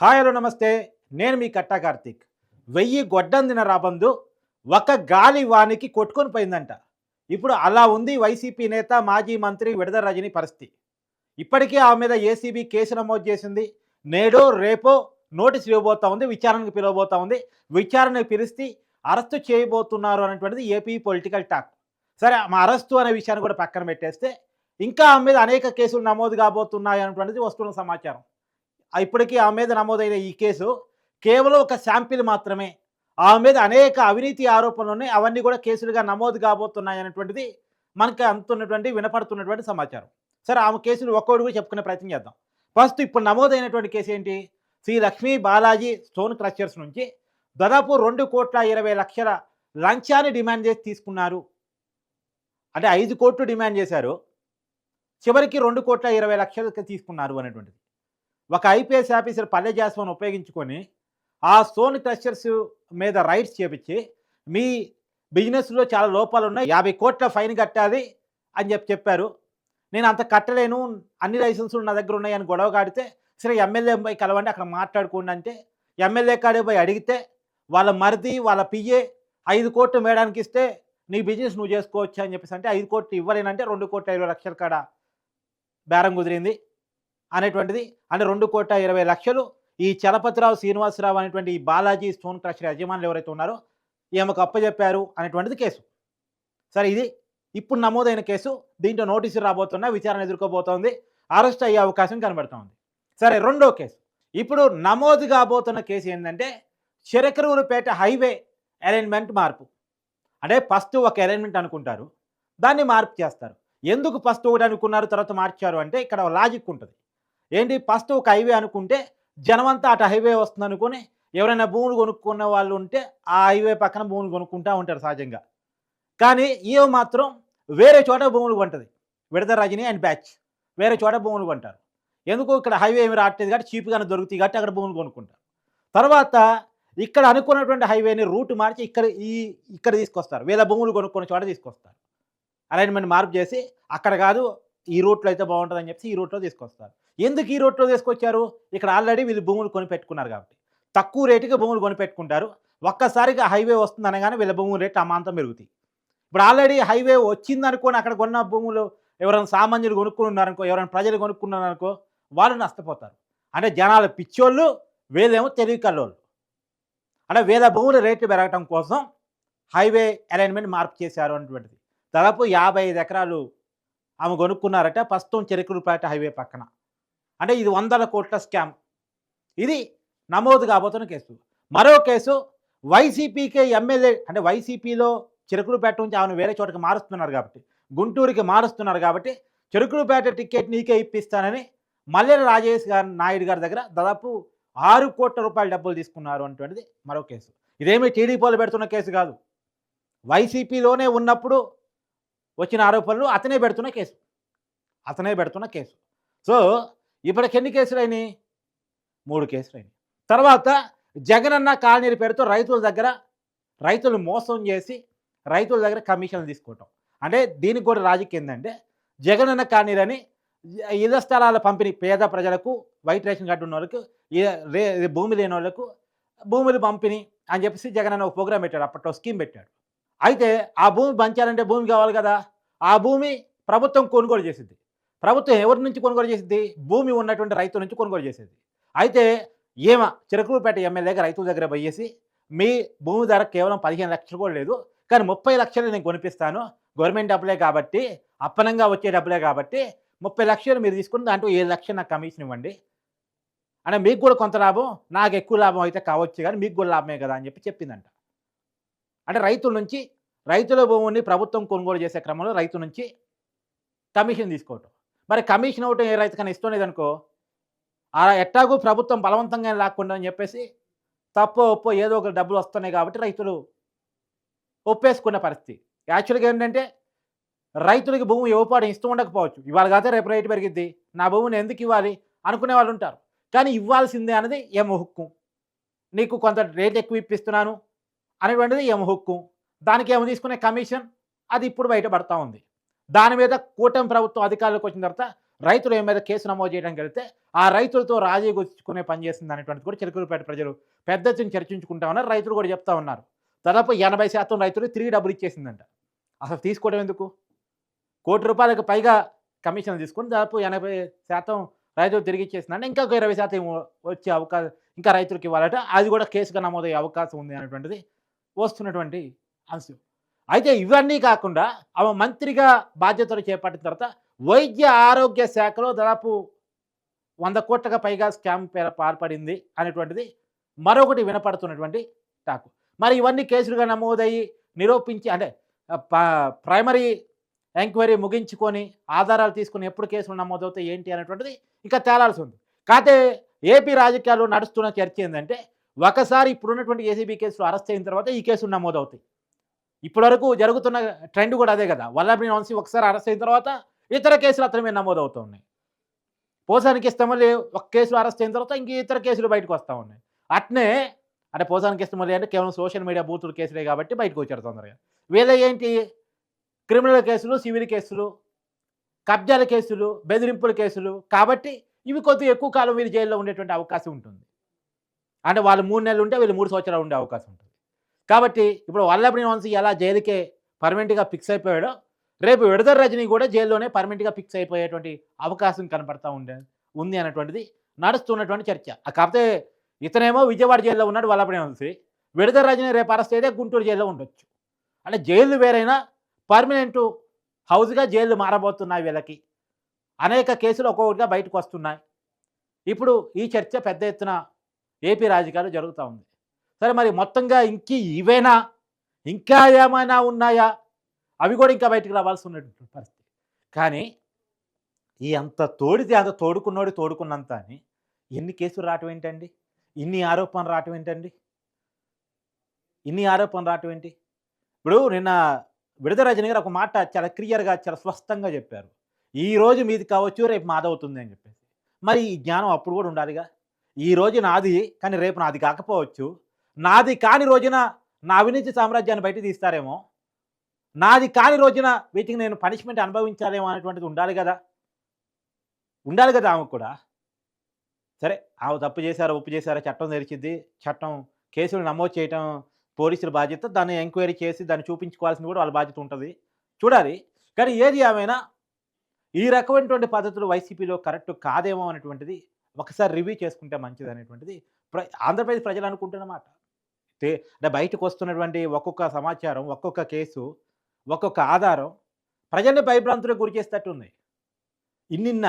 Hi hello నమస్తే. నేను మీ కట్టా కార్తీక్. వెయ్యి గొడ్డందిన రాబందు ఒక గాలి వానికి కొట్టుకొని పోయిందంట. ఇప్పుడు అలా ఉంది వైసీపీ నేత మాజీ మంత్రి విడద రజని పరిస్థితి. ఇప్పటికే ఆమె మీద ఏసీబీ కేసు నమోదు చేసింది. నేడో రేపో నోటీస్ ఇవ్వబోతా ఉంది విచారణకు పిలవబోతా ఉంది. విచారణకు పిలిస్తే అరెస్టు చేయబోతున్నారు అనేటువంటిది ఏపీ పొలిటికల్ టాక్. సరే మా అరెస్టు అనే విషయాన్ని కూడా పక్కన పెట్టేస్తే ఇంకా ఆమె మీద అనేక కేసులు నమోదు కాబోతున్నాయి అనేటువంటిది వస్తున్న సమాచారం. ఇప్పటికీ ఆమె మీద నమోదైన ఈ కేసు కేవలం ఒక శాంపిల్ మాత్రమే. ఆమె మీద అనేక అవినీతి ఆరోపణలు ఉన్నాయి. అవన్నీ కూడా కేసులుగా నమోదు కాబోతున్నాయి అనేటువంటిది మనకి అందుతున్నటువంటి వినపడుతున్నటువంటి సమాచారం. సరే ఆమె కేసులు ఒక్కొక్కటి కూడా చెప్పుకునే ప్రయత్నం చేద్దాం. ఫస్ట్ ఇప్పుడు నమోదైనటువంటి కేసు ఏంటి? శ్రీ లక్ష్మీ బాలాజీ స్టోన్ క్రషర్స్ నుంచి దాదాపు రెండు కోట్ల ఇరవై లక్షల లంచాన్ని డిమాండ్ చేసి తీసుకున్నారు. అంటే ఐదు కోట్లు డిమాండ్ చేశారు. చివరికి రెండు కోట్ల ఇరవై లక్షలకి తీసుకున్నారు అనేటువంటిది. ఒక ఐపీఎస్ ఆఫీసర్ పల్లె జాస్వాన్ ఉపయోగించుకొని ఆ సోని క్రషర్స్ మీద రైట్స్ చేపించి మీ బిజినెస్లో చాలా లోపాలు ఉన్నాయి యాభై కోట్ల ఫైన్ కట్టాలి అని చెప్పి చెప్పారు. నేను అంత కట్టలేను అన్ని లైసెన్సులు నా దగ్గర ఉన్నాయని గొడవ కాడితే సరే ఎమ్మెల్యే పోయి కలవండి అక్కడ మాట్లాడుకోండి అంటే ఎమ్మెల్యే కాడే పోయి అడిగితే వాళ్ళ మరిది వాళ్ళ పిఏ ఐదు కోట్లు మేడానికి ఇస్తే నీ బిజినెస్ నువ్వు చేసుకోవచ్చు అని చెప్పేసి అంటే ఐదు కోట్లు ఇవ్వలేనంటే రెండు కోట్ల ఇరవై లక్షల కాడ బేరం కుదిరింది. అనేటువంటిది. అంటే రెండు కోట్ల ఇరవై లక్షలు. ఈ చలపతిరావు శ్రీనివాసరావు అనేటువంటి ఈ బాలాజీ స్టోన్ క్రషర్ యజమానులు ఎవరైతే ఉన్నారో ఈమెకు అప్పచెప్పారు అనేటువంటిది కేసు. సరే ఇది ఇప్పుడు నమోదైన కేసు. దీంట్లో నోటీసులు రాబోతున్నా విచారణ ఎదుర్కోబోతోంది అరెస్ట్ అయ్యే అవకాశం కనబడుతోంది. సరే రెండో కేసు. ఇప్పుడు నమోదు కాబోతున్న కేసు ఏంటంటే చిరకరూరుపేట హైవే అరేంజ్మెంట్ మార్పు. అంటే ఫస్ట్ ఒక అరేంజ్మెంట్ అనుకుంటారు. దాన్ని మార్పు చేస్తారు. ఎందుకు ఫస్ట్ ఒకటి అనుకున్నారు తర్వాత మార్చారు అంటే ఇక్కడ లాజిక్ ఉంటుంది. ఏంటి? ఫస్ట్ ఒక హైవే అనుకుంటే జనమంతా అటు హైవే వస్తుంది అనుకుని ఎవరైనా భూములు కొనుక్కున్న వాళ్ళు ఉంటే ఆ హైవే పక్కన భూములు కొనుక్కుంటూ ఉంటారు సహజంగా. కానీ ఈమె మాత్రం వేరే చోట భూములు కొంటది. విడత రజని అండ్ బ్యాచ్. వేరే చోట భూములు కొంటారు. ఎందుకు ఇక్కడ హైవే ఏమి రావట్లేదు కాబట్టి చీప్గానే దొరుకుతాయి కాబట్టి అక్కడ భూములు కొనుక్కుంటారు. తర్వాత ఇక్కడ అనుకున్నటువంటి హైవేని రూట్ మార్చి ఇక్కడ ఈ ఇక్కడ తీసుకొస్తారు. వేల భూములు కొనుక్కున్న చోట తీసుకొస్తారు. అలైన్మెంట్ మార్పు చేసి అక్కడ కాదు ఈ రూట్లో అయితే బాగుంటుందని చెప్పి ఈ రూట్లో తీసుకొస్తారు. ఎందుకు ఈ రోడ్లో తీసుకొచ్చారు? ఇక్కడ ఆల్రెడీ వీళ్ళు భూములు కొనిపెట్టుకున్నారు కాబట్టి. తక్కువ రేటుకి భూములు కొనిపెట్టుకుంటారు. ఒక్కసారిగా హైవే వస్తుంది అనగానే వీళ్ళ భూముల రేటు అమాంతం పెరుగుతాయి. ఇప్పుడు ఆల్రెడీ హైవే వచ్చింది అనుకోని అక్కడ కొన్న భూములు ఎవరైనా సామాన్యులు కొనుక్కుని ఉన్నారనుకో ఎవరైనా ప్రజలు కొనుక్కున్నారనుకో వాళ్ళు నష్టపోతారు. అంటే జనాలు పిచ్చోళ్ళు వీళ్ళేమో తెలివి కల్లోళ్ళు. అంటే వేల భూముల రేట్లు పెరగటం కోసం హైవే అలైన్మెంట్ మార్పు చేశారు అన్నటువంటిది. దాదాపు యాభై ఐదు ఎకరాలు ఆమె కొనుక్కున్నారట. ప్రస్తుతం చెరుకులపేట హైవే పక్కన. అంటే ఇది వందల కోట్ల స్కామ్. ఇది నమోదు కాబోతున్న కేసు. మరో కేసు వైసీపీకే ఎమ్మెల్యే అంటే వైసీపీలో చెరుకులపేట నుంచి ఆమెను వేరే చోటకి మారుస్తున్నారు కాబట్టి గుంటూరుకి మారుస్తున్నారు కాబట్టి చెరుకులపేట టికెట్ నీకే ఇప్పిస్తానని మల్లెల రాజేష్ గారి నాయుడు గారి దగ్గర దాదాపు ఆరు కోట్ల రూపాయల డబ్బులు తీసుకున్నారు అటువంటిది మరో కేసు. ఇదేమీ టీడీపీలో పెడుతున్న కేసు కాదు. వైసీపీలోనే ఉన్నప్పుడు వచ్చిన ఆరోపణలు అతనే పెడుతున్న కేసు. అతనే పెడుతున్న కేసు. సో ఇప్పటికి ఎన్ని కేసులు అయినాయి? మూడు కేసులు అయినాయి. తర్వాత జగనన్న కాలనీల పేరుతో రైతుల దగ్గర రైతులు మోసం చేసి రైతుల దగ్గర కమిషన్లు తీసుకోవటం. అంటే దీనికి కూడా రాజకీయం ఏంటంటే జగనన్న కాలనీలని ఇళ్ళ స్థలాల పంపిణీ పేద ప్రజలకు వైట్ రేషన్ కార్డు ఉన్న వాళ్ళకు భూమి లేని వాళ్ళకు భూములు పంపిణీ అని చెప్పేసి జగనన్న ఒక ప్రోగ్రామ్ పెట్టాడు. అప్పట్లో స్కీమ్ పెట్టాడు. అయితే ఆ భూమి పంచాలంటే భూమి కావాలి కదా? ఆ భూమి ప్రభుత్వం కొనుగోలు చేసింది. ప్రభుత్వం ఎవరి నుంచి కొనుగోలు చేసింది? భూమి ఉన్నటువంటి రైతు నుంచి కొనుగోలు చేసేది. అయితే ఏమ చిరకూరుపేట ఎమ్మెల్యేగా రైతుల దగ్గర పోయేసి మీ భూమి ధర కేవలం పదిహేను లక్షలు కూడా లేదు కానీ ముప్పై లక్షలు నేను కొనిపిస్తాను గవర్నమెంట్ డబ్బులే కాబట్టి అప్పనంగా వచ్చే డబ్బులే కాబట్టి ముప్పై లక్షలు మీరు తీసుకుని దాంట్లో ఏడు లక్షలు నాకు కమిషన్ ఇవ్వండి. అంటే మీకు కూడా కొంత లాభం నాకు ఎక్కువ లాభం అయితే కావచ్చు కానీ మీకు కూడా లాభమే కదా అని చెప్పి చెప్పిందంట. అంటే రైతుల నుంచి రైతుల భూమిని ప్రభుత్వం కొనుగోలు చేసే క్రమంలో రైతు నుంచి కమిషన్ తీసుకోవటం. మరి కమిషన్ ఒకటి ఏ రైతు ఇష్టం లేదనుకో ఆ ఎట్టాగూ ప్రభుత్వం బలవంతంగా రాకుండా అని చెప్పేసి తప్పో ఒప్పో ఏదో ఒక డబ్బులు వస్తున్నాయి కాబట్టి రైతులు ఒప్పేసుకున్న పరిస్థితి. యాక్చువల్గా ఏంటంటే రైతులకి భూమి ఇవ్వకపోవడం ఇస్తూ ఉండకపోవచ్చు. ఇవాళ కాకపోతే రేపు రేటు పెరిగిద్ది. నా భూమిని ఎందుకు ఇవ్వాలి? అనుకునే వాళ్ళు ఉంటారు. కానీ ఇవ్వాల్సిందే అనేది ఏమో హుక్కు. నీకు కొంత రేట్ ఎక్కువ ఇప్పిస్తున్నాను అనేటువంటిది ఏమో హుక్కు. దానికి ఏమో తీసుకునే కమిషన్ అది ఇప్పుడు బయటపడతా ఉంది. దాని మీద కూటమి ప్రభుత్వం అధికారులకు వచ్చిన తర్వాత రైతులు ఏ మీద కేసు నమోదు చేయడానికి వెళ్తే ఆ రైతులతో రాజీ గుర్చుకునే పని చేసింది అనేటువంటిది కూడా చిలకలపేట ప్రజలు పెద్ద ఎత్తున చర్చించుకుంటా ఉన్నారు. రైతులు కూడా చెప్తా ఉన్నారు. దాదాపు ఎనభై శాతం రైతులు తిరిగి డబ్బులు ఇచ్చేసిందంట. అసలు తీసుకోవడం ఎందుకు? కోటి రూపాయలకు పైగా కమిషన్ తీసుకొని దాదాపు ఎనభై శాతం రైతులు తిరిగి ఇచ్చేసిందంటే. ఇంకా ఇరవై శాతం వచ్చే అవకాశం ఇంకా రైతులకు ఇవ్వాలంటే. అది కూడా కేసుగా నమోదయ్యే అవకాశం ఉంది అనేటువంటిది వస్తున్నటువంటి అంశం. అయితే ఇవన్నీ కాకుండా ఆమె మంత్రిగా బాధ్యతలు చేపట్టిన తర్వాత వైద్య ఆరోగ్య శాఖలో దాదాపు వంద కోట్లకు పైగా స్కామ్ పేర పాల్పడింది అనేటువంటిది మరొకటి వినపడుతున్నటువంటి టాకు. మరి ఇవన్నీ కేసులుగా నమోదయ్యి నిరూపించి అంటే ప్రైమరీ ఎంక్వైరీ ముగించుకొని ఆధారాలు తీసుకొని ఎప్పుడు కేసులు నమోదవుతాయి ఏంటి అనేటువంటిది ఇంకా తేలాల్సి ఉంది. కాకపోతే ఏపీ రాజకీయాల్లో నడుస్తున్న చర్చ ఏంటంటే ఒకసారి ఇప్పుడున్నటువంటి ఏసీబీ కేసులు అరెస్ట్ అయిన తర్వాత ఈ కేసులు నమోదవుతాయి. ఇప్పటివరకు జరుగుతున్న ట్రెండ్ కూడా అదే కదా. వల్లభి వంశీ ఒకసారి అరెస్ట్ అయిన తర్వాత ఇతర కేసులు అతని మీద నమోదవుతూ ఉన్నాయి పోసానికి ఇష్టమల్లి ఒక కేసులో అరెస్ట్ అయిన తర్వాత ఇంక ఇతర కేసులు బయటకు వస్తూ ఉన్నాయి. అట్నే అంటే పోసానికి ఇష్టమల్లి అంటే కేవలం సోషల్ మీడియా బూతులు కేసులే కాబట్టి బయటకు వచ్చారు తొందరగా. వీళ్ళ ఏంటి? క్రిమినల్ కేసులు సివిల్ కేసులు కబ్జాల కేసులు బెదిరింపుల కేసులు కాబట్టి ఇవి కొద్దిగా ఎక్కువ కాలం వీళ్ళు జైల్లో ఉండేటువంటి అవకాశం ఉంటుంది. అంటే వాళ్ళు మూడు నెలలు ఉంటే వీళ్ళు మూడు సంవత్సరాలు ఉండే అవకాశం ఉంటుంది. కాబట్టి ఇప్పుడు వల్లభని వంశీ ఎలా జైలుకే పర్మనెంట్గా ఫిక్స్ అయిపోయాడో రేపు విడదల రజని కూడా జైల్లోనే పర్మనెంట్గా ఫిక్స్ అయిపోయేటువంటి అవకాశం కనపడతా ఉండే ఉంది అన్నటువంటిది నడుస్తున్నటువంటి చర్చ. కాకపోతే ఇతనేమో విజయవాడ జైల్లో ఉన్నాడు వల్లభని వంశీ. విడదల రజని రేపు అరెస్ట్ అయితే గుంటూరు జైల్లో ఉండొచ్చు. అంటే జైలు వేరైనా పర్మనెంట్ హౌస్గా జైలు మారబోతున్నాయి వీళ్ళకి. అనేక కేసులు ఒక్కొక్కటిగా బయటకు వస్తున్నాయి. ఇప్పుడు ఈ చర్చ పెద్ద ఎత్తున ఏపీ రాజకీయాలు జరుగుతూ ఉంది. సరే మరి మొత్తంగా ఇంక ఇవేనా? ఇంకా ఏమైనా ఉన్నాయా? అవి కూడా ఇంకా బయటకు రావాల్సి ఉన్నటువంటి పరిస్థితి. కానీ ఈ అంత తోడితే అంత తోడుకున్నోడు తోడుకున్నంత అని ఎన్ని కేసులు రావటం ఏంటండి? ఇన్ని ఆరోపణలు రావటం ఏంటండి? ఇన్ని ఆరోపణలు రావటం ఏంటి? ఇప్పుడు నిన్న విడద రజని గారు ఒక మాట చాలా క్లియర్గా చాలా స్పష్టంగా చెప్పారు. ఈ రోజు మీది కావచ్చు రేపు మాదవుతుంది అని చెప్పేసి. మరి ఈ జ్ఞానం అప్పుడు కూడా ఉండాలిగా. ఈ రోజు నాది కానీ రేపు నాది కాకపోవచ్చు. నాది కాని రోజున నా అవినీతి సామ్రాజ్యాన్ని బయట తీస్తారేమో? నాది కాని రోజున వీటికి నేను పనిష్మెంట్ అనుభవించాలేమో అనేటువంటిది ఉండాలి కదా? ఉండాలి కదా ఆమెకు కూడా? సరే ఆమె తప్పు చేశారో ఉప్పు చేశారో చట్టం తెరిచిద్ది చట్టం కేసులు నమోదు చేయటం పోలీసుల బాధ్యత దాన్ని ఎంక్వైరీ చేసి దాన్ని చూపించుకోవాల్సింది కూడా వాళ్ళ బాధ్యత ఉంటుంది. చూడాలి. కానీ ఏది ఏమైనా ఈ రకమైనటువంటి పద్ధతులు వైసీపీలో కరెక్ట్ కాదేమో అనేటువంటిది ఒకసారి రివ్యూ చేసుకుంటే మంచిది అనేటువంటిది ప్ర ఆంధ్రప్రదేశ్ ప్రజలు అనుకుంటున్నమాట అంటే బయటకు వస్తున్నటువంటి ఒక్కొక్క సమాచారం ఒక్కొక్క కేసు ఒక్కొక్క ఆధారం ప్రజల్ని భయభ్రాంతులకు గురి చేసేటట్టుంది. ఇన్నిన్న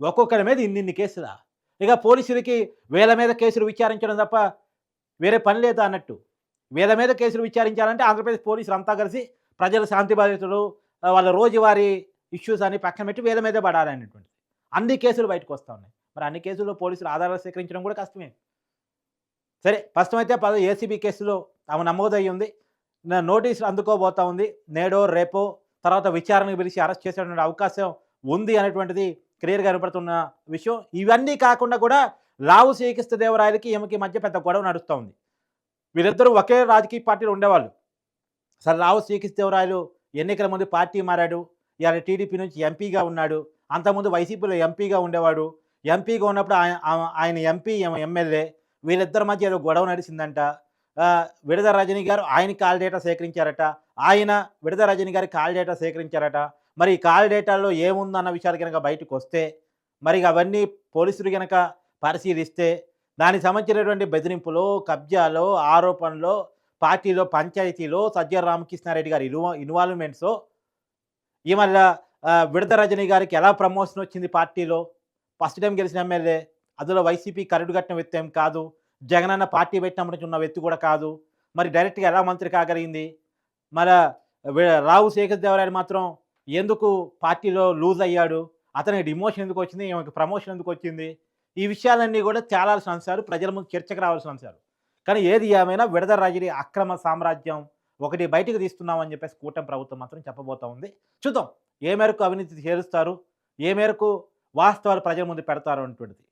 ఒక్కొక్కరి మీద ఇన్నిన్ని కేసులా? ఇక పోలీసులకి వేల మీద కేసులు విచారించడం తప్ప వేరే పని లేదు అన్నట్టు? వేల మీద కేసులు విచారించాలంటే ఆంధ్రప్రదేశ్ పోలీసులు అంతా కలిసి ప్రజల శాంతి బాధితులు వాళ్ళ రోజువారీ ఇష్యూస్ అని పక్కన పెట్టి వేల మీదే పడాలనేటువంటి అన్ని కేసులు బయటకు వస్తూ ఉన్నాయి. మరి అన్ని కేసుల్లో పోలీసులు ఆధారాలు సేకరించడం కూడా కష్టమే. సరే ప్రస్తుతం అయితే పద ఏసీబీ కేసులో ఆమె నమోదయ్యి ఉంది నా నోటీసులు అందుకోబోతా ఉంది. నేడో రేపో తర్వాత విచారణకు పిలిచి అరెస్ట్ చేసేటువంటి అవకాశం ఉంది అనేటువంటిది క్లియర్గా కనపడుతున్న విషయం. ఇవన్నీ కాకుండా కూడా లావు శ్రీకృష్ణ దేవరాయలకి ఈమెకి మధ్య పెద్ద గొడవ నడుస్తూ ఉంది వీరిద్దరూ ఒకే రాజకీయ పార్టీలో ఉండేవాళ్ళు. సరే లావు శ్రీకృష్ణ దేవరాయలు ఎన్నికల ముందు పార్టీ మారాడు. ఇవాళ టీడీపీ నుంచి ఎంపీగా ఉన్నాడు. అంతకుముందు వైసీపీలో ఎంపీగా ఉండేవాడు. ఎంపీగా ఉన్నప్పుడు ఆయన ఆయన ఎంపీ ఎమ్మెల్యే. వీళ్ళిద్దరి మధ్య ఏదో గొడవ నడిచిందంట. విడద రజని గారు ఆయన కాల్ డేటా సేకరించారట. ఆయన విడద రజని గారి కాల్ డేటా సేకరించారట. మరి ఈ కాల్ డేటాలో ఏముందన్న విషయాలు కనుక బయటకు వస్తే మరి అవన్నీ పోలీసులు కనుక పరిశీలిస్తే దానికి సంబంధించినటువంటి బెదిరింపులో కబ్జాలో ఆరోపణలో పార్టీలో పంచాయతీలో సజ్జల రామకృష్ణారెడ్డి గారి ఇన్వా ఇన్వాల్వ్మెంట్స్ ఈ మళ్ళీ విడత రజని గారికి ఎలా ప్రమోషన్ వచ్చింది పార్టీలో? ఫస్ట్ టైం గెలిచిన ఎమ్మెల్యే అందులో వైసీపీ కరడు కట్టిన వ్యక్తి ఏం కాదు. జగనన్న పార్టీ పెట్టినప్పటి నుంచి ఉన్న వ్యక్తి కూడా కాదు. మరి డైరెక్ట్గా ఎలా మంత్రి కాగలిగింది? మరి రావు శేఖర్ దేవరాయలు మాత్రం ఎందుకు పార్టీలో లూజ్ అయ్యాడు? అతనికి డిమోషన్ ఎందుకు వచ్చింది? ఈమెకి ప్రమోషన్ ఎందుకు వచ్చింది? ఈ విషయాలన్నీ కూడా తేలాల్సిన అంశాలు ప్రజల ముందు చర్చకు రావాల్సిన అంశాలు. కానీ ఏది ఏమైనా విడద రజని అక్రమ సామ్రాజ్యం ఒకటి బయటకు తీస్తున్నామని చెప్పేసి కూటమి ప్రభుత్వం మాత్రం చెప్పబోతా ఉంది. చూద్దాం ఏ మేరకు అవినీతి చేరుస్తారు? ఏ మేరకు వాస్తవాలు ప్రజల ముందు పెడతారు అనేటువంటిది.